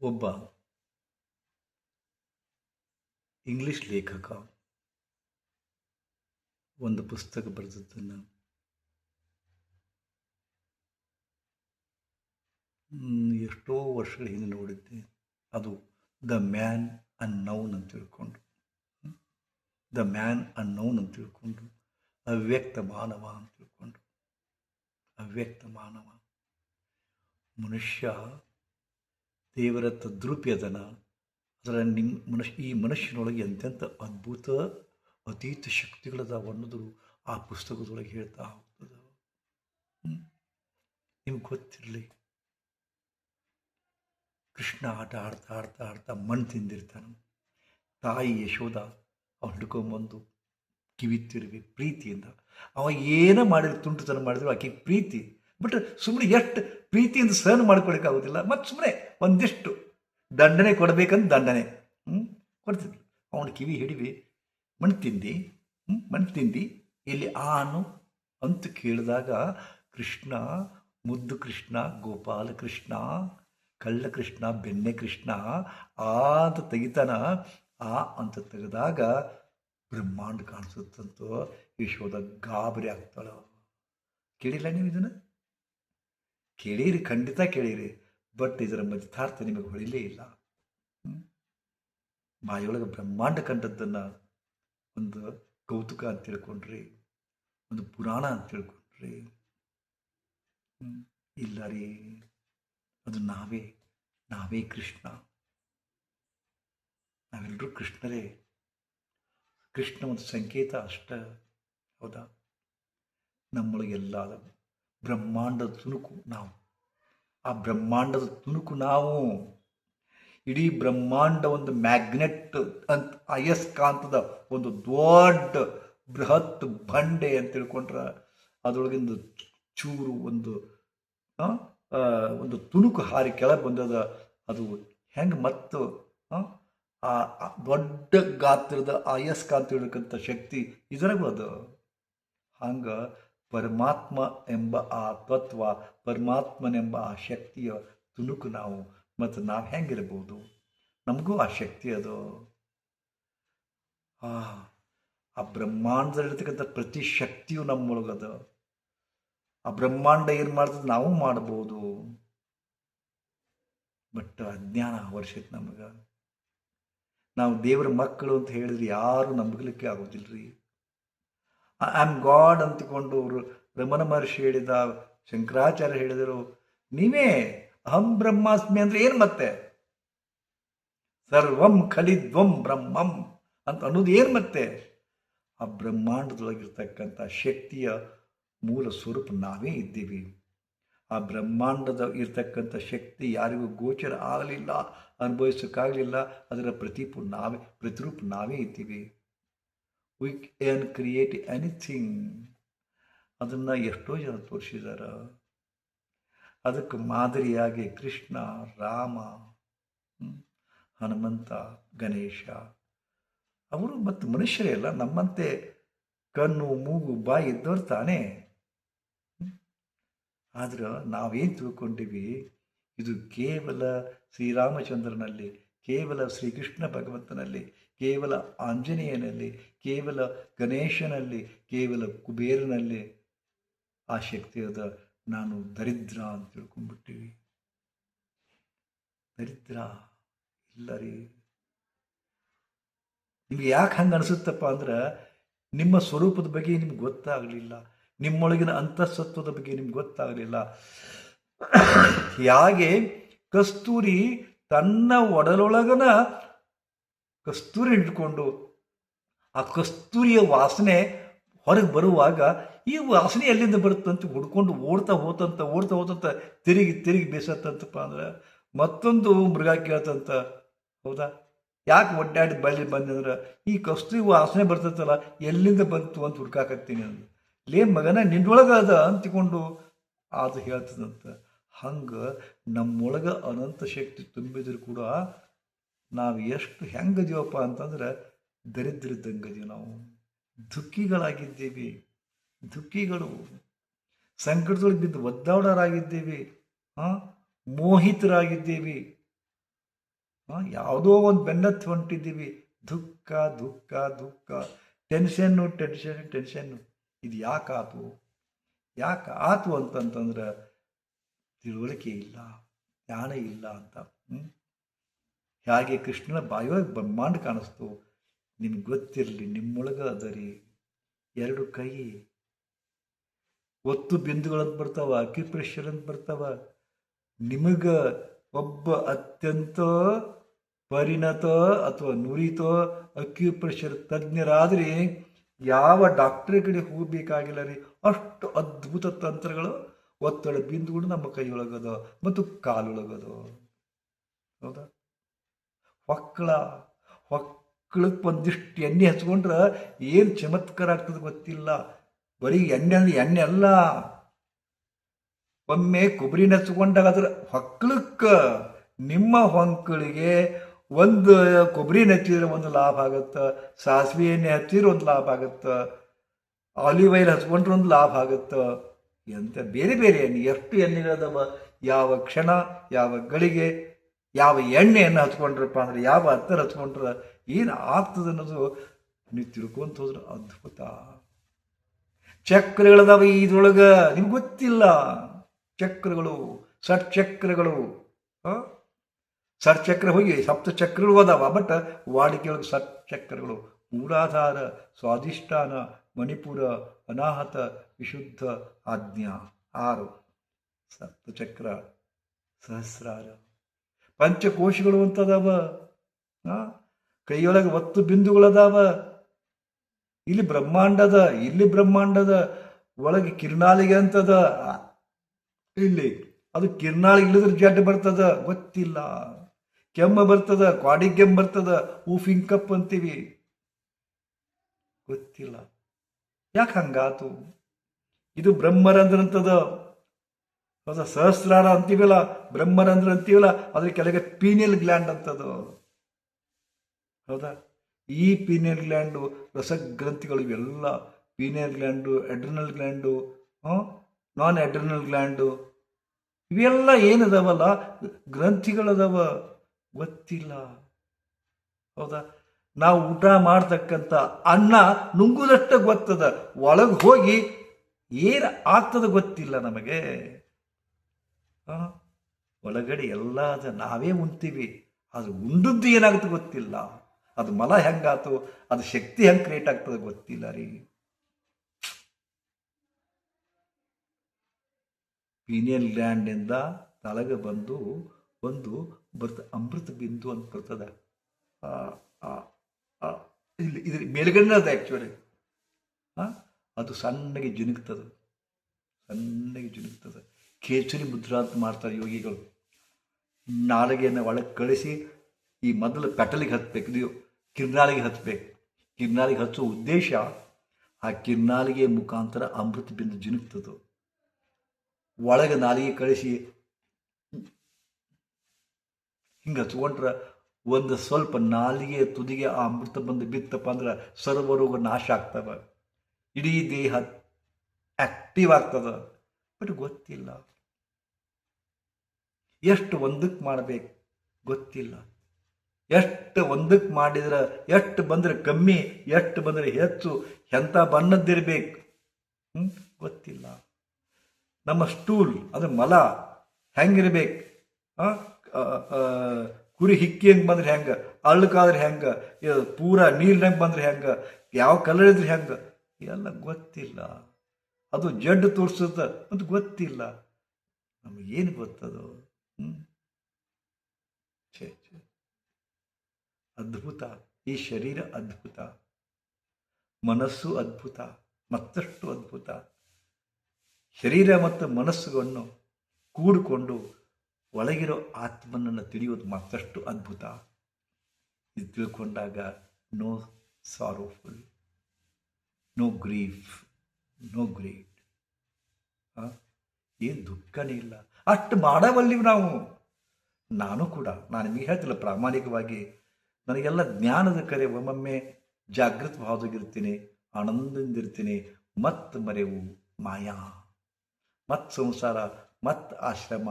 ಒಬ್ಬ ಇಂಗ್ಲಿಷ್ ಲೇಖಕ ಒಂದು ಪುಸ್ತಕ ಬರೆದದ್ದನ್ನು ಎಷ್ಟೋ ವರ್ಷಗಳ ಹಿಂದೆ ನೋಡಿದ್ದೆ. ಅದು ದ ಮ್ಯಾನ್ ಅನ್ನೌನ್ ಅಂತ ತಿಳ್ಕೊಂಡು ದ ಮ್ಯಾನ್ ಅನ್ನೌನ್ ಅಂತ ತಿಳ್ಕೊಂಡು ಅವ್ಯಕ್ತ ಮಾನವ ಅಂತ ತಿಳ್ಕೊಂಡು ಅವ್ಯಕ್ತ ಮಾನವ. ಮನುಷ್ಯ ದೇವರ ತದ್ರೂಪಿ ಅದನ. ಅದರ ನಿಮ್ಮ ಮನುಷ್ಯ, ಈ ಮನುಷ್ಯನೊಳಗೆ ಅತ್ಯಂತ ಅದ್ಭುತ ಅತೀತ ಶಕ್ತಿಗಳದಾವ ಅನ್ನೋದು ಆ ಪುಸ್ತಕದೊಳಗೆ ಹೇಳ್ತಾ ಹೋಗ್ತದ. ನಿಮ್ಗೆ ಗೊತ್ತಿರಲಿ. ಕೃಷ್ಣ ಆಟ ಆಡ್ತಾ ಆಡ್ತಾ ಆಡ್ತಾ ಮಣ್ಣು ತಿಂದಿರ್ತಾನೆ. ತಾಯಿ ಯಶೋದ ಅವ್ನು ಹಿಡ್ಕೊಂಬಂದು ಕಿವಿ ಪ್ರೀತಿಯಿಂದ. ಅವ ಏನೋ ಮಾಡಿದ್ರು, ತುಂಟುತನ ಮಾಡಿದ್ರು, ಆಕೆ ಪ್ರೀತಿ. ಬಟ್ ಸುಮ್ಮನೆ ಎಷ್ಟು ಪ್ರೀತಿಯಿಂದ ಸಹನ ಮಾಡ್ಕೊಳಕ್ಕಾಗೋದಿಲ್ಲ. ಮತ್ತು ಸುಮ್ಮನೆ ಒಂದಿಷ್ಟು ದಂಡನೆ ಕೊಡಬೇಕಂತ ದಂಡನೆ. ಹ್ಞೂ ಕೊಡ್ತಿದ್ರು ಅವನ ಕಿವಿ ಹಿಡಿವಿ ಮಣ್ಣು ತಿಂದು ಮಣ್ಣು ತಿಂದು ಇಲ್ಲಿ ಆನು ಅಂತ ಕೇಳಿದಾಗ ಕೃಷ್ಣ, ಮುದ್ದು ಕೃಷ್ಣ, ಗೋಪಾಲ ಕೃಷ್ಣ, ಕಳ್ಳ ಕೃಷ್ಣ ಬೆನ್ನೆ ಕೃಷ್ಣ, ಆ ಅಂತ ತೆಗಿತಾನ. ಆ ಅಂತ ತೆಗೆದಾಗ ಬ್ರಹ್ಮಾಂಡ ಕಾಣಿಸುತ್ತಂತೋ ಈಶ್ವದ ಗಾಬರಿ ಆಗ್ತಾಳ. ಕೇಳಿಲ್ಲ ನೀವು ಇದನ್ನು? ಕೇಳಿರಿ, ಖಂಡಿತ ಕೇಳಿರಿ. ಬಟ್ ಇದರ ಮಧ್ಯಾರ್ಥ ನಿಮಗೆ ಹೊಳಿಲೇ ಇಲ್ಲ. ಮಾಯೊಳಗೆ ಬ್ರಹ್ಮಾಂಡ ಕಂಡದ್ದನ್ನು ಒಂದು ಕೌತುಕ ಅಂತ ತಿಳ್ಕೊಂಡ್ರಿ, ಒಂದು ಪುರಾಣ ಅಂತ ತಿಳ್ಕೊಂಡ್ರಿ. ಇಲ್ಲ ರೀ. ಅದು ನಾವೇ ನಾವೇ ಕೃಷ್ಣ. ನಾವೆಲ್ಲರೂ ಕೃಷ್ಣರೇ. ಕೃಷ್ಣ ಒಂದು ಸಂಕೇತ ಅಷ್ಟ. ಹೌದಾ? ನಮ್ಮೊಳಗೆಲ್ಲ ಬ್ರಹ್ಮಾಂಡದ ತುಣುಕು ನಾವು. ಆ ಬ್ರಹ್ಮಾಂಡದ ತುಣುಕು ನಾವು. ಇಡೀ ಬ್ರಹ್ಮಾಂಡ ಒಂದು ಮ್ಯಾಗ್ನೆಟ್ ಅಂತ, ಅಯಸ್ಕಾಂತದ ಒಂದು ದೊಡ್ಡ ಬೃಹತ್ ಬಂಡೆ ಅಂತ ತಿಳ್ಕೊಂಡ್ರೆ ಅದರೊಳಗಿಂದ ಚೂರು ಒಂದು ಒಂದು ತುಣುಕು ಹಾರಿ ಕೆಳಗೆ ಬಂದದ. ಅದು ಹೆಂಗೆ ಮತ್ತು, ಆ ದೊಡ್ಡ ಗಾತ್ರದ ಅಯಸ್ಕಾಂತ ಇಡಕ್ಕಂಥ ಶಕ್ತಿ ಇದರಾಗ ಅದು. ಹಂಗೆ ಪರಮಾತ್ಮ ಎಂಬ ಆ ತತ್ವ, ಪರಮಾತ್ಮನೆಂಬ ಆ ಶಕ್ತಿಯ ತುಣುಕು ನಾವು. ಮತ್ತು ನಾವು ಹೆಂಗಿರ್ಬೋದು? ನಮಗೂ ಆ ಶಕ್ತಿ ಅದು. ಆ ಬ್ರಹ್ಮಾಂಡದಲ್ಲಿರ್ತಕ್ಕಂಥ ಪ್ರತಿ ಶಕ್ತಿಯು ನಮ್ಮೊಳಗದ ಆ ಬ್ರಹ್ಮಾಂಡ ಏನು ಮಾಡ್ತದೆ ನಾವು ಮಾಡ್ಬೋದು. ಬಟ್ ಅಜ್ಞಾನ ವರ್ಷಿತ್ತು ನಮಗೆ. ನಾವು ದೇವರ ಮಕ್ಕಳು ಅಂತ ಹೇಳಿದ್ರೆ ಯಾರು ನಂಬಲಿಕ್ಕೆ ಆಗೋದಿಲ್ಲ ರೀ ಐ ಆಮ್ ಗಾಡ್ ಅಂತಿಕೊಂಡು ಅವರು ರಮಣ ಮಹರ್ಷಿ ಹೇಳಿದ, ಶಂಕರಾಚಾರ್ಯ ಹೇಳಿದರು, ನೀವೇ ಅಹಂ ಬ್ರಹ್ಮಾಸ್ಮಿ ಅಂದ್ರೆ ಏನು ಮತ್ತೆ? ಸರ್ವಂ ಖಲಿದ್ವಂ ಬ್ರಹ್ಮಂ ಅಂತ ಅನ್ನೋದು ಏನು ಮತ್ತೆ? ಆ ಬ್ರಹ್ಮಾಂಡದೊಳಗಿರ್ತಕ್ಕಂಥ ಶಕ್ತಿಯ ಮೂಲ ಸ್ವರೂಪ ನಾವೇ ಇದ್ದೀವಿ. ಆ ಬ್ರಹ್ಮಾಂಡದ ಇರ್ತಕ್ಕಂಥ ಶಕ್ತಿ ಯಾರಿಗೂ ಗೋಚರ ಆಗಲಿಲ್ಲ, ಅನುಭವಿಸೋಕ್ಕಾಗಲಿಲ್ಲ, ಅದರ ಪ್ರತಿಪು ನಾವೇ, ಪ್ರತಿರೂಪ ನಾವೇ ಇದ್ದೀವಿ. ವಿ ಕ್ಯಾನ್ ಕ್ರಿಯೇಟ್ ಎನಿಥಿಂಗ್ ಅದನ್ನು ಎಷ್ಟೋ ಜನ ತೋರಿಸಿದಾರ. ಅದಕ್ಕೆ ಮಾದರಿಯಾಗಿ ಕೃಷ್ಣ, ರಾಮ ಹನುಮಂತ, ಗಣೇಶ. ಅವರು ಮತ್ತು ಮನುಷ್ಯರೇ ಅಲ್ಲ, ನಮ್ಮಂತೆ ಕಣ್ಣು, ಮೂಗು, ಬಾಯಿ ಇದ್ದವ್ರು ತಾನೇ. ಆದ್ರೆ ನಾವೇನು ತಿಳ್ಕೊಂಡಿವಿ, ಇದು ಕೇವಲ ಶ್ರೀರಾಮಚಂದ್ರನಲ್ಲಿ, ಕೇವಲ ಶ್ರೀಕೃಷ್ಣ ಭಗವಂತನಲ್ಲಿ ಕೇವಲ ಆಂಜನೇಯನಲ್ಲಿ, ಕೇವಲ ಗಣೇಶನಲ್ಲಿ, ಕೇವಲ ಕುಬೇರನಲ್ಲಿ ಆ ಶಕ್ತಿ ಅದ ನಾನು ದರಿದ್ರ ಅಂತ ತಿಳ್ಕೊಂಡ್ಬಿಟ್ಟಿವಿ. ದರಿದ್ರ ಇಲ್ಲ ರೀ. ನಿಮ್ಗೆ ಯಾಕೆ ಹಂಗೆ ಅನಿಸುತ್ತಪ್ಪ ಅಂದ್ರೆ ನಿಮ್ಮ ಸ್ವರೂಪದ ಬಗ್ಗೆ ನಿಮ್ಗೆ ಗೊತ್ತಾಗಲಿಲ್ಲ. ನಿಮ್ಮೊಳಗಿನ ಅಂತಸತ್ವದ ಬಗ್ಗೆ ನಿಮ್ಗೆ ಗೊತ್ತಾಗಲಿಲ್ಲ. ಹೇಗೆ ಕಸ್ತೂರಿ ತನ್ನ ಒಡಲೊಳಗನ ಕಸ್ತೂರಿ ಇಟ್ಕೊಂಡು ಆ ಕಸ್ತೂರಿಯ ವಾಸನೆ ಹೊರಗೆ ಬರುವಾಗ ಈ ವಾಸನೆ ಎಲ್ಲಿಂದ ಬರುತ್ತಂತ ಹುಡ್ಕೊಂಡು ಓಡ್ತಾ ಹೋತಂತ ಓಡ್ತಾ ಹೋತಂತ, ತಿರುಗಿ ತಿರುಗಿ ಬೇಸತ್ತಂತಪ್ಪ ಅಂದ್ರೆ ಮತ್ತೊಂದು ಮೃಗ ಕೇಳ್ತಂತ. ಹೌದಾ? ಯಾಕೆ ಒಡ್ಡಾಡಿ ಬಳ್ಳಿ ಬಂದಂದ್ರೆ ಈ ಕಸ್ತೂರಿ ವಾಸನೆ ಬರ್ತೈತಲ್ಲ, ಎಲ್ಲಿಂದ ಬಂತು ಅಂತ ಹುಡ್ಕಾಕತ್ತೀನಿ ಅಂದ. ಲೇ ಮಗನ ನಿನ್ನೊಳಗೆ ಅದ ಅಂತಿಕೊಂಡು ಅದು ಹೇಳ್ತದಂತ. ಹಂಗೆ ನಮ್ಮೊಳಗೆ ಅನಂತ ಶಕ್ತಿ ತುಂಬಿದ್ರು ಕೂಡ ನಾವು ಎಷ್ಟು ಹೆಂಗದೀವಪ್ಪ ಅಂತಂದ್ರೆ ದರಿದ್ರದಂಗದೀವಿ ನಾವು. ದುಃಖಿಗಳಾಗಿದ್ದೀವಿ. ದುಃಖಿಗಳು ಸಂಕಟದೊಳಗೆ ಬಿದ್ದು ಒದ್ದಾಡೋರಾಗಿದ್ದೀವಿ. ಹಾಂ ಮೋಹಿತರಾಗಿದ್ದೀವಿ. ಹಾಂ ಯಾವುದೋ ಒಂದು ಬೆನ್ನತ್ತಿ ಹೊಂಟಿದ್ದೀವಿ. ದುಃಖ ದುಃಖ ದುಃಖ. Tension, tension, tension. ಇದು ಯಾಕೆ ಆತು? ಯಾಕೆ ಆತು ಅಂತಂತಂದ್ರೆ ತಿಳುವಳಿಕೆ ಇಲ್ಲ. ಜ್ಞಾನ ಇಲ್ಲ ಅಂತ. ಹ್ಮ್? ಹೇಗೆ ಕೃಷ್ಣನ ಬಾಯೋ ಬ್ರಹ್ಮಾಂಡ ಕಾಣಿಸ್ತು. ನಿಮ್ಗೆ ಗೊತ್ತಿರಲಿ, ನಿಮ್ಮೊಳಗೆ ಅದರಿ ಎರಡು ಕೈ. ಒತ್ತು ಬಿಂದುಗಳಂತ ಬರ್ತಾವ ಅಕ್ಯುಪ್ರೆಷರ್ ಅಂತ ಬರ್ತಾವ. ನಿಮಗ ಒಬ್ಬ ಅತ್ಯಂತ ಪರಿಣತ ಅಥವಾ ನುರಿತ ಅಕ್ಯುಪ್ರೆಷರ್ ತಜ್ಞರಾದ್ರೆ ಯಾವ ಡಾಕ್ಟರ್ ಕಡೆ ಹೋಗಬೇಕಾಗಿಲ್ಲ ರೀ. ಅಷ್ಟು ಅದ್ಭುತ ತಂತ್ರಗಳು ಒತ್ತಡ ಬಿಂದುಗಳು ನಮ್ಮ ಕೈಯೊಳಗದ ಮತ್ತು ಕಾಲೊಳಗದ. ಹೌದಾ? ಹೊಕ್ಕಳ ಹೊಕ್ಕಳಕ್ಕೆ ಒಂದಿಷ್ಟು ಎಣ್ಣೆ ಹಚ್ಕೊಂಡ್ರೆ ಏನು ಚಮತ್ಕಾರ ಆಗ್ತದೆ ಗೊತ್ತಿಲ್ಲ. ಬರೀ ಎಣ್ಣೆ ಅಂದ್ರೆ ಎಣ್ಣೆ ಅಲ್ಲ. ಒಮ್ಮೆ ಕೊಬ್ಬರಿನ ಹಚ್ಕೊಂಡಾಗ ಅದ್ರ ಹೊಕ್ಕಳಕ್ಕೆ ನಿಮ್ಮ ಹೊಂಕಳಿಗೆ ಒಂದು ಕೊಬ್ಬರಿನ ಹಚ್ಚಿದ್ರೆ ಒಂದು ಲಾಭ ಆಗತ್ತೆ, ಸಾಸಿವೆ ಎಣ್ಣೆ ಹಚ್ಚಿದ್ರೆ ಒಂದು ಲಾಭ ಆಗತ್ತೆ, ಆಲಿವ್ ಆಯಿಲ್ ಹಚ್ಕೊಂಡ್ರೆ ಒಂದು ಲಾಭ ಆಗತ್ತೆ. ಎಂತ ಬೇರೆ ಬೇರೆ ಎಣ್ಣೆ, ಎಷ್ಟು ಎಣ್ಣೆಗಳದವ? ಯಾವ ಕ್ಷಣ, ಯಾವ ಗಳಿಗೆ? ಯಾವ ಎಣ್ಣೆಯನ್ನು ಹಚ್ಕೊಂಡ್ರಪ್ಪ ಅಂದ್ರೆ, ಯಾವ ಹತ್ತರ ಹಚ್ಕೊಂಡ್ರೆ ಏನು ಆಗ್ತದೆ ಅನ್ನೋದು ನೀವು ತಿಳ್ಕೊಂತ ಹೋದ್ರೆ ಅದ್ಭುತ. ಚಕ್ರಗಳದಾವ ಇದ್ರೊಳಗೆ ನಿಮ್ಗೆ ಗೊತ್ತಿಲ್ಲ. ಚಕ್ರಗಳು ಷಟ್ಚಕ್ರಗಳು? ಷಟ್ಚಕ್ರ ಹೋಗಿ ಸಪ್ತ ಚಕ್ರಗಳು ಅದಾವ ಬಟ್ ವಾಡಿಕೆಯೊಳಗೆ ಷಟ್ಚಕ್ರಗಳು ಮೂಲಾಧಾರ, ಸ್ವಾಧಿಷ್ಠಾನ, ಮಣಿಪುರ, ಅನಾಹತ, ವಿಶುದ್ಧ, ಆಜ್ಞಾ, ಆರು ಸಪ್ತಚಕ್ರ ಸಹಸ್ರಾರ. ಪಂಚಕೋಶಗಳು ಅಂತದಾವ? ಕೈಯೊಳಗೆ ಒತ್ತು ಬಿಂದುಗಳದಾವ. ಇಲ್ಲಿ ಬ್ರಹ್ಮಾಂಡದ ಇಲ್ಲಿ ಬ್ರಹ್ಮಾಂಡದ, ಒಳಗೆ ಕಿರ್ನಾಳಿಗೆ ಅಂತದ. ಇಲ್ಲಿ ಅದು ಕಿರ್ನಾಳಿಗೆ ಇಳಿದ್ರೆ ಜಡ್ಡು ಬರ್ತದ, ಗೊತ್ತಿಲ್ಲ. ಕೆಮ್ಮ ಬರ್ತದ, ಕ್ವಾಡಿ ಕೆಮ್ಮ ಬರ್ತದ, ಊಫಿಂಗ್ ಕಪ್ ಅಂತೀವಿ. ಗೊತ್ತಿಲ್ಲ. ಯಾಕೆ ಹಂಗಾತು? ಇದು ಬ್ರಹ್ಮರಂಧ್ರ ಹೌದಾ ಸಹಸ್ರಾರ ಅಂತೀವಲ್ಲ, ಬ್ರಹ್ಮರಂಧ್ರ ಅಂತೀವಲ್ಲ, ಅದ್ರ ಕೆಳಗೆ ಪೀನಿಯಲ್ ಗ್ಲ್ಯಾಂಡ್ ಅಂತದು. ಹೌದಾ? ಈ ಪೀನಿಯಲ್ ಗ್ಲ್ಯಾಂಡು ರಸಗ್ರಂಥಿಗಳು ಇವೆಲ್ಲ ಪೀನಿಯಲ್ ಗ್ಲ್ಯಾಂಡು ಎಡ್ರಿನಲ್ ಗ್ಲ್ಯಾಂಡು ನಾನ್ ಎಡ್ರಿನಲ್ ಗ್ಲ್ಯಾಂಡು ಇವೆಲ್ಲ ಏನದಾವಲ್ಲ? ಗ್ರಂಥಿಗಳದವ. ಗೊತ್ತಿಲ್ಲ. ಹೌದಾ? ನಾವು ಊಟ ಮಾಡ್ತಕ್ಕಂಥ ಅನ್ನ ನುಂಗುದಷ್ಟ ಗೊತ್ತದ. ಒಳಗೆ ಹೋಗಿ ಏನು ಆಗ್ತದ ಗೊತ್ತಿಲ್ಲ ನಮಗೆ? ಒಳಗಡೆ ಎಲ್ಲ ನಾವೇ ಉಣ್ತೀವಿ. ಅದು ಉಂಡದ್ದು ಏನಾಗುತ್ತೆ ಗೊತ್ತಿಲ್ಲ. ಅದು ಮಲ ಹೆಂಗಾತು, ಅದು ಶಕ್ತಿ ಹೆಂಗೆ ಕ್ರಿಯೇಟ್ ಆಗ್ತದೆ ಗೊತ್ತಿಲ್ಲ ರೀ. ಪೀನಿಯಲ್ ಗ್ಲ್ಯಾಂಡಿಂದ ತಳಗೆ ಬಂದು ಒಂದು ಬರ್ತ ಅಮೃತ ಬಿಂದು ಅಂತ ಬರ್ತದೆ. ಇಲ್ಲಿ ಇದ್ರ ಮೇಲ್ಗಡೆ ಅದು ಆ್ಯಕ್ಚುಲಿ ಅದು ಸಣ್ಣಗೆ ಜುನುಗ್ತದೆ. ಸಣ್ಣಗೆ ಜಿನುಗ್ತದೆ. ಕೇಸರಿ ಮುದ್ರಾ ಅಂತ ಮಾಡ್ತಾರೆ ಯೋಗಿಗಳು. ನಾಲಿಗೆಯನ್ನು ಒಳಗೆ ಕಳಿಸಿ, ಈ ಮೊದಲು ಪೆಟಲಿಗೆ ಹತ್ತಬೇಕು ಇದು ಕಿರ್ನಾಳಿಗೆ ಹತ್ತಬೇಕು ಕಿರ್ನಾಲಿಗೆ ಹಚ್ಚೋ ಉದ್ದೇಶ, ಆ ಕಿರ್ನಾಲಿಗೆ ಮುಖಾಂತರ ಅಮೃತ ಬಿಂದು ಜಿನುಕ್ತದ್ದು ಒಳಗೆ ನಾಲಿಗೆ ಕಳಿಸಿ, ಹಿಂಗೆ ಹಚ್ಕೊಂಡ್ರೆ ಒಂದು ಸ್ವಲ್ಪ ನಾಲಿಗೆ ತುದಿಗೆ ಆ ಅಮೃತ ಬಂದು ಬಿತ್ತಪ್ಪ ಅಂದ್ರೆ ಸರ್ವರೋಗ ನಾಶ ಆಗ್ತವೆ ಇಡೀ ದೇಹ ಆಕ್ಟಿವ್ ಆಗ್ತದ. ಬಟ್ ಗೊತ್ತಿಲ್ಲ. ಎಷ್ಟು ಒಂದಕ್ಕೆ ಮಾಡಬೇಕು ಗೊತ್ತಿಲ್ಲ. ಎಷ್ಟು ಒಂದಕ್ಕೆ ಮಾಡಿದ್ರೆ ಎಷ್ಟು ಬಂದರೆ ಕಮ್ಮಿ, ಎಷ್ಟು ಬಂದರೆ ಹೆಚ್ಚು ಎಂಥ ಬಣ್ಣದ್ದಿರಬೇಕು? ಹ್ಞೂ ಗೊತ್ತಿಲ್ಲ. ನಮ್ಮ ಸ್ಟೂಲ್ ಅದು ಮಲ ಹೆಂಗಿರ್ಬೇಕು? ಕುರಿ ಹಿಕ್ಕಿ ಹೆಂಗೆ ಬಂದ್ರೆ ಹೆಂಗೆ? ಅಳ್ಳಕ್ಕಾದ್ರೆ ಹೆಂಗೆ? ಪೂರ ನೀರಿನಾಗ ಬಂದ್ರೆ ಹೆಂಗೆ? ಯಾವ ಕಲರ್ ಇದ್ರೆ ಹೆಂಗೆ? ಎಲ್ಲ ಗೊತ್ತಿಲ್ಲ. ಅದು ಜಡ್ಡು ತೋರಿಸುತ್ತ ಅಂತ ಗೊತ್ತಿಲ್ಲ. ನಮಗೇನು ಗೊತ್ತದು? ಹ್ಞೂ ಅದ್ಭುತ. ಈ ಶರೀರ ಅದ್ಭುತ. ಮನಸ್ಸು ಅದ್ಭುತ. ಮತ್ತಷ್ಟು ಅದ್ಭುತ. ಶರೀರ ಮತ್ತು ಮನಸ್ಸುಗಳನ್ನು ಕೂಡಿಕೊಂಡು ಒಳಗಿರೋ ಆತ್ಮನನ್ನು ತಿಳಿಯೋದು ಮತ್ತಷ್ಟು ಅದ್ಭುತ. ಇದು ತಿಳ್ಕೊಂಡಾಗ no sorrowful no grief no great ಏನು ದುಃಖನೇ ಇಲ್ಲ. ಅಷ್ಟು ಮಾಡವಲ್ಲಿವಿ ನಾವು. ನಾನು ಕೂಡ, ನಾನು ನಿಮಗೆ ಹೇಳ್ತಿಲ್ಲ ಪ್ರಾಮಾಣಿಕವಾಗಿ, ನನಗೆಲ್ಲ ಜ್ಞಾನದ ಕರೆ ಒಮ್ಮೊಮ್ಮೆ ಜಾಗೃತ ಭಾವದಾಗಿರ್ತೀನಿ, ಆನಂದದಿಂದಿರ್ತೀನಿ. ಮತ್ತು ಮರೆವು ಮಾಯಾ. ಮತ್ತು ಸಂಸಾರ ಮತ್ತು ಆಶ್ರಮ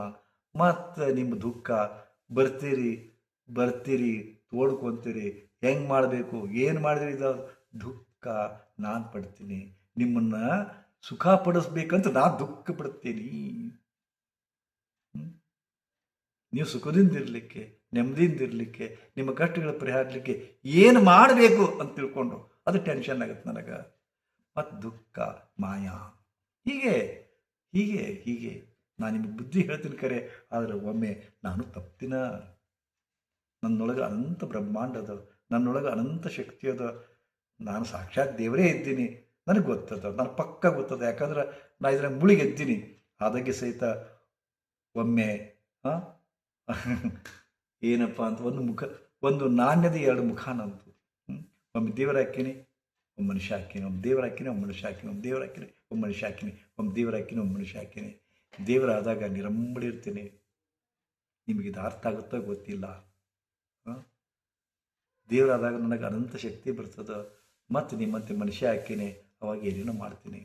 ಮತ್ತು ನಿಮ್ಮ ದುಃಖ. ಬರ್ತೀರಿ ಬರ್ತೀರಿ, ತೋಡ್ಕೊತೀರಿ. ಹೆಂಗೆ ಮಾಡಬೇಕು, ಏನು ಮಾಡಿದ್ರಿ ಇದು ದುಃಖ. ನಾನು ಪಡ್ತೀನಿ. ನಿಮ್ಮನ್ನು ಸುಖ ಪಡಿಸ್ಬೇಕಂತ ನಾ ದುಃಖ ಪಡ್ತೀನಿ? ನೀವು ಸುಖದಿಂದ ಇರಲಿಕ್ಕೆ ನೆಮ್ಮದಿಯಿಂದ ಇರಲಿಕ್ಕೆ ನಿಮ್ಮ ಕಷ್ಟಗಳ ಪರಿಹಾರಲಿಕ್ಕೆ ಏನು ಮಾಡಬೇಕು ಅಂತ ತಿಳ್ಕೊಂಡು ಅದು ಟೆನ್ಷನ್ ಆಗುತ್ತೆ ನನಗೆ. ಮತ್ತು ದುಃಖ, ಮಾಯಾ. ಹೀಗೆ ಹೀಗೆ ಹೀಗೆ. ನಾನು ನಿಮಗೆ ಬುದ್ಧಿ ಹೇಳ್ತೀನಿ ಕರೆ, ಆದರೆ ಒಮ್ಮೆ ನಾನು ತಪ್ಪಿನ. ನನ್ನೊಳಗೆ ಅನಂತ ಬ್ರಹ್ಮಾಂಡ ಅದ, ನನ್ನೊಳಗೆ ಅನಂತ ಶಕ್ತಿ ಅದ. ನಾನು ಸಾಕ್ಷಾತ್ ದೇವರೇ ಇದ್ದೀನಿ. ನನಗೆ ಗೊತ್ತದ ನನಗೆ ಪಕ್ಕ ಗೊತ್ತದ. ಯಾಕಂದ್ರೆ ನಾ ಇದರ ಮುಳುಗೆದ್ದೀನಿ. ಆದಾಗೆ ಸಹಿತ ಒಮ್ಮೆ, ಹಾಂ? ಏನಪ್ಪ ಅಂತ ಒಂದು ಮುಖ, ಒಂದು ನಾಣ್ಯದ ಎರಡು ಮುಖ ನಂತು ಹ್ಮ್? ಒಮ್ಮೆ ದೇವರ ಹಾಕಿನಿ ಒಮ್ಮೆ ಮನುಷ್ಯ ಹಾಕಿನಿ ಒಮ್ಮೆ ದೇವರ ಹಾಕಿನಿ ಒಬ್ಬ ಮನುಷ್ಯ ಹಾಕಿನಿ ಒಮ್ಮೆ ದೇವರ ಹಾಕಿನಿ ಒಮ್ಮೆ ಮನುಷ್ಯ ಹಾಕಿನಿ ಒಮ್ಮೆ ದೇವರ ಹಾಕಿನಿ ಒಬ್ಬ ಮನುಷ್ಯ ಹಾಕಿನಿ ದೇವರಾದಾಗ ನಿರಂಬಳಿ ಇರ್ತೀನಿ. ನಿಮಗೆ ಇದು ಅರ್ಥ ಆಗುತ್ತೋ ಗೊತ್ತಿಲ್ಲ? ದೇವರಾದಾಗ ನನಗೆ ಅನಂತ ಶಕ್ತಿ ಬರ್ತದೆ. ಮತ್ತು ನಿಮ್ಮಂತೆ ಮನುಷ್ಯ ಹಾಕಿನಿ ಅವಾಗ ಏನೇನೋ ಮಾಡ್ತೀನಿ.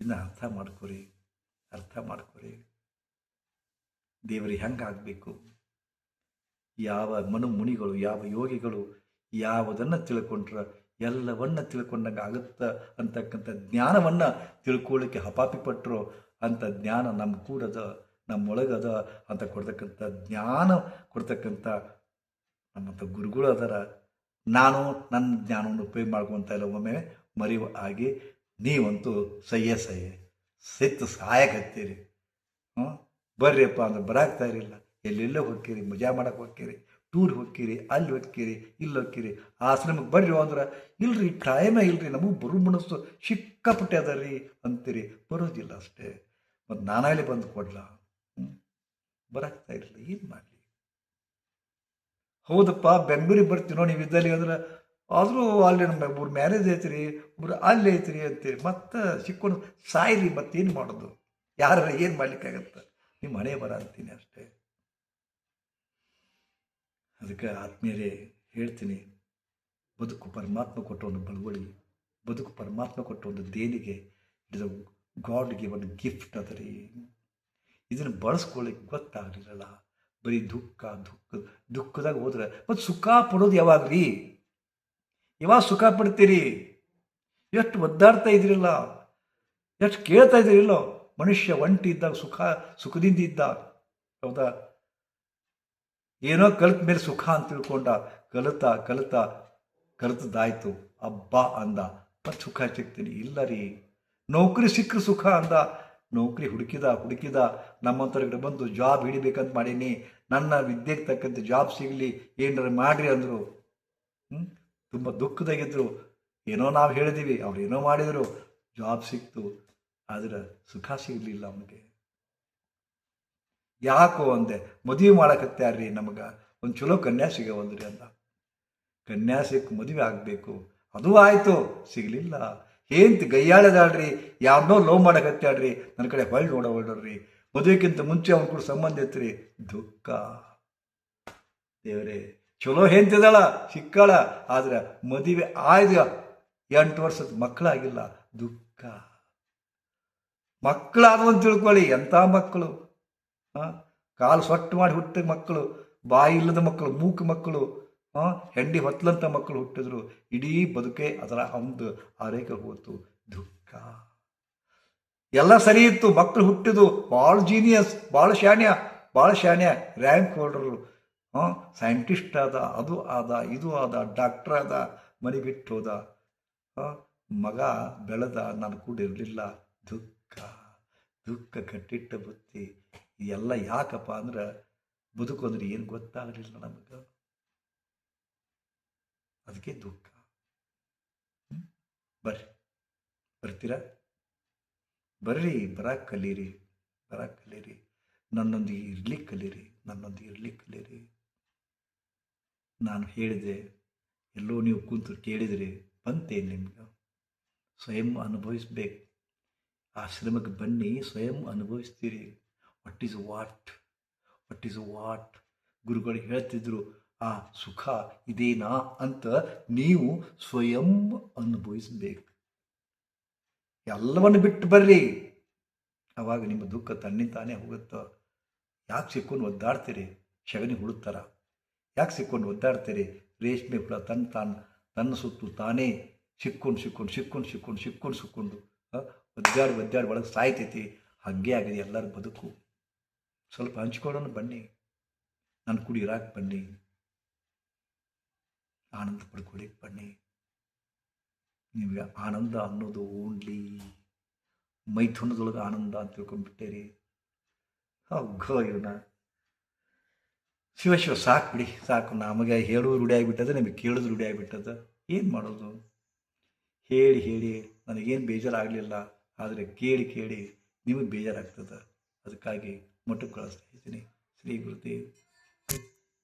ಇನ್ನು ಅರ್ಥ ಮಾಡ್ಕೊರಿ ಅರ್ಥ ಮಾಡ್ಕೊರಿ. ದೇವರಿಗೆ ಹೆಂಗೆ ಆಗಬೇಕು ಯಾವ ಮನು ಮುನಿಗಳು ಯಾವ ಯೋಗಿಗಳು ಯಾವುದನ್ನು ತಿಳ್ಕೊಂಡ್ರ, ಎಲ್ಲವನ್ನ ತಿಳ್ಕೊಂಡಂಗೆ ಆಗುತ್ತ ಅಂತಕ್ಕಂಥ ಜ್ಞಾನವನ್ನು ತಿಳ್ಕೊಳ್ಳಿಕ್ಕೆ ಹಪಾಪಿ ಪಟ್ಟರು ಅಂಥ ಜ್ಞಾನ ನಮ್ಮ ಕೂಡದ ನಮ್ಮೊಳಗದ ಅಂತ ಕೊಡ್ತಕ್ಕಂಥ ಜ್ಞಾನ, ಕೊಡ್ತಕ್ಕಂಥ ನಮ್ಮಂಥ ಗುರುಗಳು ಅದರ. ನಾನು ನನ್ನ ಜ್ಞಾನವನ್ನು ಉಪಯೋಗ ಮಾಡ್ಕೊತ ಇಲ್ಲ, ಒಮ್ಮೆ ಮರಿವ ಆಗಿ ನೀವಂತೂ ಸಹ್ಯ ಸಹ್ಯ ಸಿತ್ತು ಸಹಾಯಕತ್ತೀರಿ ಹ್ಞೂ? ಬರ್ರಿಯಪ್ಪ ಅಂದ್ರೆ ಬರಾಕ್ತಾ ಇರಲಿಲ್ಲ. ಎಲ್ಲೆಲ್ಲೋ ಹೋಗ್ತೀರಿ, ಮಜಾ ಮಾಡಕ್ಕೆ ಹೋಗ್ತೀರಿ, ಟೂರ್ ಹೋಗ್ತೀರಿ, ಅಲ್ಲಿ ಹೋಗ್ತೀರಿ, ಇಲ್ಲಿ ಹೋಗ್ತೀರಿ. ಆಶ್ರಮಕ್ಕೆ ಬರ್ರಿ ಅಂದ್ರೆ, ಇಲ್ರಿ ಟೈಮೇ ಇಲ್ರಿ, ನಮಗೆ ಬರು ಮನಸ್ಸು ಸಿಕ್ಕಾಪಟ್ಟೆ ಅದ ಅಂತೀರಿ. ಬರೋದಿಲ್ಲ ಅಷ್ಟೇ. ಮತ್ತು ನಾನಾಗಲೇ ಬಂದು ಕೊಡ್ಲ? ಹ್ಞೂ? ಬರಾಕ್ತಾ ಇರಲಿಲ್ಲ, ಏನು ಮಾಡಲಿ? ಹೌದಪ್ಪ, ಬೆಂಗಳೂರಿಗೆ ಬರ್ತೀನೋ ನೀವು ಇದ್ದಲ್ಲಿ ಅಂದ್ರೆ, ಆದರೂ ಅಲ್ಲಿ ನಮ್ಮ ಒಬ್ರು ಮ್ಯಾರೇಜ್ ಐತ್ರಿ ಒಬ್ರು ಅಲ್ಲಿ ಐತ್ರಿ ಅಂತೀರಿ ಮತ್ತೆ ಸಿಕ್ಕೊಂಡು ಸಾಯ್ರಿ, ಮತ್ತೇನು ಮಾಡೋದು? ಯಾರ ಏನು ಮಾಡ್ಲಿಕ್ಕಾಗತ್ತೆ? ನಿಮ್ಮ ಮನೆ ಬರ ಅಂತೀನಿ ಅಷ್ಟೇ. ಅದಕ್ಕೆ ಆತ್ಮೀಯರೇ, ಹೇಳ್ತೀನಿ, ಬದುಕು ಪರಮಾತ್ಮ ಕೊಟ್ಟ ಒಂದು ಬಳುವಳಿ, ಬದುಕು ಪರಮಾತ್ಮ ಕೊಟ್ಟ ಒಂದು ದೇಣಿಗೆ, ಇದು ಗಾಡ್ಗೆ ಒಂದು ಗಿಫ್ಟ್ ಅದರಿ. ಇದನ್ನು ಬಳಸ್ಕೊಳ್ಳಿಕ್ಕೆ ಗೊತ್ತಾಗಲಿಲ್ಲಲ್ಲ ಬರೀ ದುಃಖ ದುಃಖ, ದುಃಖದಾಗ ಹೋದ್ರೆ, ಮತ್ತು ಸುಖ ಪಡೋದು ರೀ ಯಾವಾಗ ಸುಖ ಪಡ್ತೀರಿ? ಎಷ್ಟು ಒದ್ದಾಡ್ತಾ ಇದ್ರಿಲ್ಲ? ಎಷ್ಟು ಕೇಳ್ತಾ ಇದ್ರಿಲ್ಲ? ಮನುಷ್ಯ ಒಂಟಿ ಇದ್ದಾಗ, ಸುಖ, ಸುಖದಿಂದ ಇದ್ದ. ಹೌದಾ? ಏನೋ ಕಲಿತ ಮೇಲೆ ಸುಖ ಅಂತ ತಿಳ್ಕೊಂಡ, ಕಲಿತಾ ಕಲಿತಾ, ಕಲಿತದಾಯ್ತು. ಅಬ್ಬಾ ಅಂದ. ಮತ್ತೆ ಸುಖ ಸಿಗ್ತೀನಿ. ಇಲ್ಲ ರೀ. ನೌಕರಿ ಸಿಕ್ಕರೆ ಸುಖ ಅಂದ. ನೌಕರಿ ಹುಡುಕಿದ ಹುಡುಕಿದ ನಮ್ಮಂಥವ್ರಿಗೆ ಬಂದು ಜಾಬ್ ಹಿಡಿಬೇಕಂತ ಮಾಡೀನಿ, ನನ್ನ ವಿದ್ಯೆಗೆ ತಕ್ಕಂತೆ ಜಾಬ್ ಸಿಗಲಿ, ಏನಾರು ಮಾಡ್ರಿ ಅಂದರು ಹ್ಞೂ ತುಂಬ ದುಃಖದಾಗಿದ್ದರು ಏನೋ ನಾವು ಹೇಳಿದೀವಿ, ಅವ್ರು ಏನೋ ಮಾಡಿದರು ಜಾಬ್ ಸಿಕ್ತು, ಆದರೆ ಸುಖ ಸಿಗಲಿಲ್ಲ ಅವನಿಗೆ. ಯಾಕೋ ಅಂದೆ, ಮದುವೆ ಮಾಡಕತ್ತಾರ್ರಿ ನಮಗೆ, ಒಂದು ಚಲೋ ಕನ್ಯಾ ಸಿಗವಲ್ರಿ ಅಂದ. ಕನ್ಯಾ ಸಿಕ್ಕ ಮದುವೆ ಆಗಬೇಕು, ಅದು ಆಯಿತು, ಸಿಗಲಿಲ್ಲ. ಏಂತ ಗೈಯಾಳದಾಳ್ರಿ ಯಾರನ್ನೋ ಲವ್ ಮಾಡಕತ್ತಾಳ್ರಿ ನನ್ನ ಕಡೆ ಹೊಳ್ಳಿ ನೋಡೋಳ್ರಿ ಮದುವೆಕ್ಕಿಂತ ಮುಂಚೆ ಅವ್ನ ಕೂಡ ಸಂಬಂಧ ಐತ್ರಿ ದುಃಖ. ದೇವರೇ, ಚಲೋ ಹೆಂತಿದಾಳ ಸಿಕ್ಕಾಳ, ಆದ್ರೆ ಮದುವೆ ಆಯ್ದ ಎಂಟು ವರ್ಷದ ಮಕ್ಕಳಾಗಿಲ್ಲ ದುಃಖ. ಮಕ್ಕಳಾದವಂತ ತಿಳ್ಕೊಳ್ಳಿ ಎಂಥ ಮಕ್ಕಳು ಕಾಲು ಸೊಟ್ಟು ಮಾಡಿ ಹುಟ್ಟಿದ ಮಕ್ಕಳು ಬಾಯಿ ಇಲ್ಲದ ಮಕ್ಕಳು ಮೂಕು ಮಕ್ಕಳು ಹೆಂಡಿ ಹೊತ್ತಲಂತ ಮಕ್ಕಳು ಹುಟ್ಟಿದ್ರು, ಇಡೀ ಬದುಕೆ ಅದರ ಒಂದು ಆರೈಕೆ ಹೋಯ್ತು. ದುಃಖ. ಎಲ್ಲ ಸರಿ ಇತ್ತು. ಮಕ್ಕಳು ಹುಟ್ಟಿದು ಭಾಳ ಜೀನಿಯಸ್ ಭಾಳ ಶಾಣ್ಯ ಭಾಳ ಶಾಣ್ಯ ರ್ಯಾಂಕ್ ಹೋಲ್ಡರು ಹಾಂ ಸೈಂಟಿಸ್ಟ್ ಆದ, ಅದು ಆದ, ಇದು ಆದ ಡಾಕ್ಟರ್ ಆದ, ಮನೆ ಬಿಟ್ಟು ಹೋದ. ಮಗ ಬೆಳೆದ ನಾನು ಕೂಡ ಇರಲಿಲ್ಲ. ದುಃಖ. ದುಃಖ ಕಟ್ಟಿಟ್ಟ ಬುತ್ತಿ. ಎಲ್ಲ ಯಾಕಪ್ಪ ಅಂದ್ರೆ ಬದುಕೋದ್ರೆ ಏನು ಗೊತ್ತಾಗಲಿಲ್ಲ ನಮಗೆ. ಅದಕ್ಕೆ ದುಃಖ? ಬರ್ರಿ. ಬರ್ತೀರಾ? ಬರ್ರಿ ಬರಕ್ಕೆ ಕಲೀರಿ ಬರಕ್ಕೆ ಕಲೀರಿ. ನನ್ನೊಂದಿಗೆ ಇರ್ಲಿಕ್ಕೆ ಕಲೀರಿ, ನನ್ನೊಂದಿಗೆ ಇರ್ಲಿಕ್ಕೆ ಕಲೀರಿ. ನಾನು ಹೇಳಿದೆ, ಎಲ್ಲೋ ನೀವು ಕೂತು ಕೇಳಿದ್ರಿ ಬಂತೇನು ನಿಮ್ಗೆ? ಸ್ವಯಂ ಅನುಭವಿಸ್ಬೇಕು. ಆಶ್ರಮಕ್ಕೆ ಬನ್ನಿ, ಸ್ವಯಂ ಅನುಭವಿಸ್ತೀರಿ. What is what what is what ಗುರುಗಳು ಹೇಳ್ತಿದ್ರು ಆ ಸುಖ ಇದೇನಾ ಅಂತ ನೀವು ಸ್ವಯಂ ಅನುಭವಿಸಬೇಕು. ಎಲ್ಲವನ್ನು ಬಿಟ್ಟು ಬರ್ರಿ. ಅವಾಗ ನಿಮ್ಮ ದುಃಖ ತನ್ನಿಂತಾನೇ ಹೋಗುತ್ತೋ? ಯಾಕೆ ಸಿಕ್ಕೊಂಡು ಒದ್ದಾಡ್ತೀರಿ? ಶಗನಿ ಹುಡುಕ್ತಾರ. ಯಾಕೆ ಸಿಕ್ಕೊಂಡು ಒದ್ದಾಡ್ತೀರಿ? ರೇಷ್ಮೆ ಹುಳ ತನ್ನ ತಾನು, ತನ್ನ ಸುತ್ತು ತಾನೇ ಸಿಕ್ಕೊಂಡು ಸಿಕ್ಕೊಂಡು ಸಿಕ್ಕೊಂಡು ಸಿಕ್ಕೊಂಡು ಸಿಕ್ಕೊಂಡು ಸಿಕ್ಕೊಂಡು ಒದ್ದಾಡಿ ಒದ್ದಾಡಿ ಒಳಗೆ ಸಾಯ್ತೈತಿ. ಹಾಗೆ ಆಗಿದೆ ಎಲ್ಲರ ಬದುಕು. ಸ್ವಲ್ಪ ಹಂಚ್ಕೊಳ್ಳೋಣ ಬನ್ನಿ. ನನ್ನ ಕುಡಿ ಇರಾಕ್ ಬನ್ನಿ. ಆನಂದ ಪಡ್ಕೊಳ್ಳಿ ಬನ್ನಿ ನಿಮಗೆ ಆನಂದ ಅನ್ನೋದು ಓನ್ಲಿ ಮೈಥುನದೊಳಗೆ ಆನಂದ ಅಂತ ತಿಳ್ಕೊಂಡ್ಬಿಟ್ಟೇರಿ. ಅಗ್ಗೋ ಇವನ. ಶಿವ ಶಿವ ಸಾಕು ಬಿಡಿ, ಸಾಕು. ನಮಗೆ ಹೇಳೋದು ರೂಢಿ ಆಗಿಬಿಟ್ಟದ, ನಿಮಗೆ ಕೇಳೋದು ರೂಢಿ ಆಗಿಬಿಟ್ಟದ. ಏನು ಮಾಡೋದು? ಹೇಳಿ ಹೇಳಿ. ನನಗೇನು ಬೇಜಾರಾಗಲಿಲ್ಲ. ಆದರೆ ಕೇಳಿ ಕೇಳಿ ನಿಮಗೆ ಬೇಜಾರಾಗ್ತದೆ. ಅದಕ್ಕಾಗಿ ಮಟ್ಟಕ್ಕೆ ಕಳಿಸ್ತಾ ಇದ್ದೀನಿ ಶ್ರೀ ಗುರುದೇವ್.